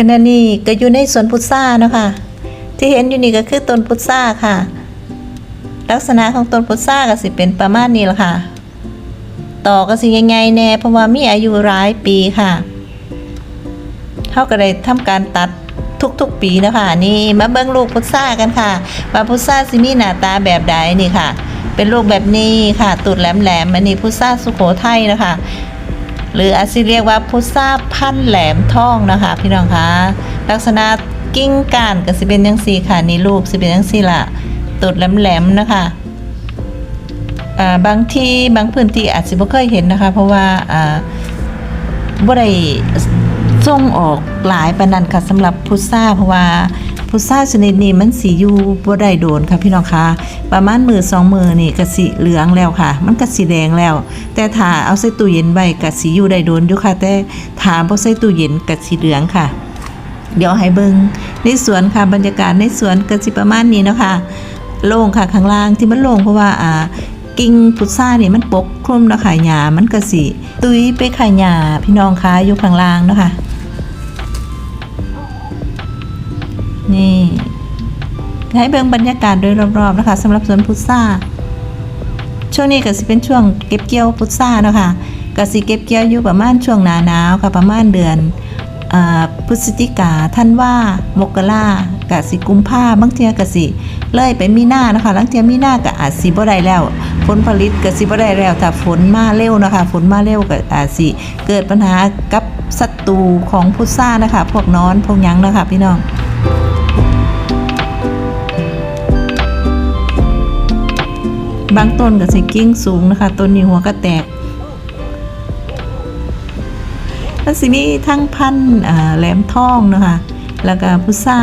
ขณะนี้ก็อยู่ในสวนพุทราเนาะคะที่เห็นอยู่นี่ก็คือต้นพุทราค่ะ ลักษณะของต้นพุทราก็สิเป็นประมาณนี้ละค่ะ ต่อก็สิยังไงแน่เพราะว่ามีอายุหลายปีค่ะเขาก็ได้ทำการตัดทุกๆปีนะคะนี่มาเบิ้งลูกพุทรากันค่ะว่าพุทราสิมีหน้าตาแบบใดนี่ค่ะ เป็นลูกแบบนี้ค่ะตูดแหลมๆอันนี้พุทราสุโขทัยนะคะ หรืออาจสิเรียกว่าพุทราพันแหลมทองนะคะ พี่น้องคะลักษณะกิ้งก้านก็สิเป็นยังสี่ค่ะนี่ลูกสิเป็นยังสี่ละตูดแหลมๆนะคะบางที่บางพื้นที่อาจจะไม่เคยเห็นนะคะ เพราะว่าอ่าบ่ได้ส่งออกหลายปานนั้นค่ะสำหรับพุทราเพราะว่า พุทราชนิดนี้มันสีอยู่บ่ได้โดนค่ะพี่น้องคะประมาณมือสองมือนี่ก็สีเหลืองแล้วค่ะ มันก็สีแดงแล้ว แต่ถ้าเอาใส่ตู้เย็นไว้ก็สีอยู่ได้โดนอยู่ค่ะ แต่ถ้าบ่ใส่ตู้เย็นก็สีเหลืองค่ะ เดี๋ยวให้เบิงในสวนค่ะบรรยากาศในสวนก็สิประมาณนี้เนาะค่ะโล่งค่ะข้างล่างที่มันโล่งเพราะว่าอ่ากิ่งพุทราเนี่ยมันปกคลุมเนาะค่ะหญ้ามันก็สิ ตุยไปค่ะหญ้าพี่น้องคะอยู่ข้างล่างเนาะค่ะ ให้เบิ่งบรรยากาศโดยรอบๆนะคะสำหรับสวนพุทราช่วงนี้ก็สิเป็นช่วงเก็บเกี่ยวพุทราเนาะค่ะก็สิเก็บเกี่ยวอยู่ประมาณช่วงหนาหนาวค่ะประมาณเดือนอพฤศจิกาท่านว่ามกรากะสิกุมภาบางเทียกะสิเลยไปมีนานะคะลังเทียมีนากะอาจสิบ่ได้แล้ว ผลผลิตกะสิบ่ได้แล้วถ้าฝนมาเร็วนะคะฝนมาเร็วก็อาจสิเกิดปัญหากับศัตรูของพุทรานะคะ พวกนอนพวกยังนะคะพี่น้อง บางต้นก็สิกิ่งสูงนะคะต้นนี้หัวก็แตกมันสิมีทั้งพันธุ์แหลมทองนะคะแล้วก็พุทรา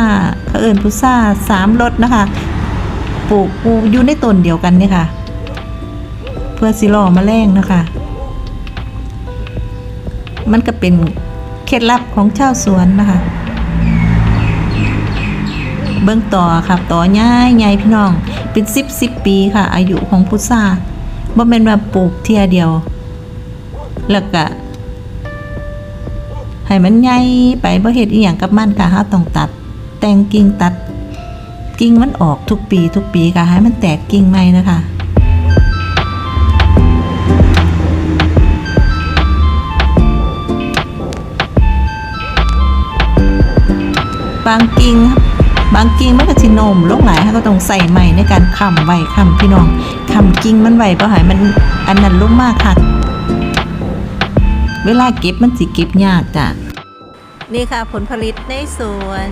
เขาเอิญพุทราสามรสนะคะปลูกปูอยู่ในต้นเดียวกันเนี่ยค่ะ เพื่อสิล่อแมลงนะคะ มันก็เป็นเคล็ดลับของชาวสวนนะคะ เบื้องต่อครับต่อง่ายใหญ่พี่น้อง เป็นสิบสิบปีค่ะ อายุของพุทราบ่แม่นว่าปลูกเทียเดียว แล้วก็ให้มันใหญ่ไปบ่เฮ็ดอีหยังกับมันค่ะเฮาต้องตัด แต่งกิ่งตัด กิ่งมันออกทุกปีทุกปีค่ะ ให้มันแตกกิ่งใหม่นะคะบางกิ่ง บางกิ่งมันก็ที่นมลงหลายเขาก็ต้องใส่ใหม่ในการค้ำไว้ค้ำพี่น้องค้ำกิ่งมันไว้บ่ให้มันอันนั้นลงมากค่ะ เวลาเก็บมันสิเก็บยากจ้ะนี่ค่ะผลผลิตในสวน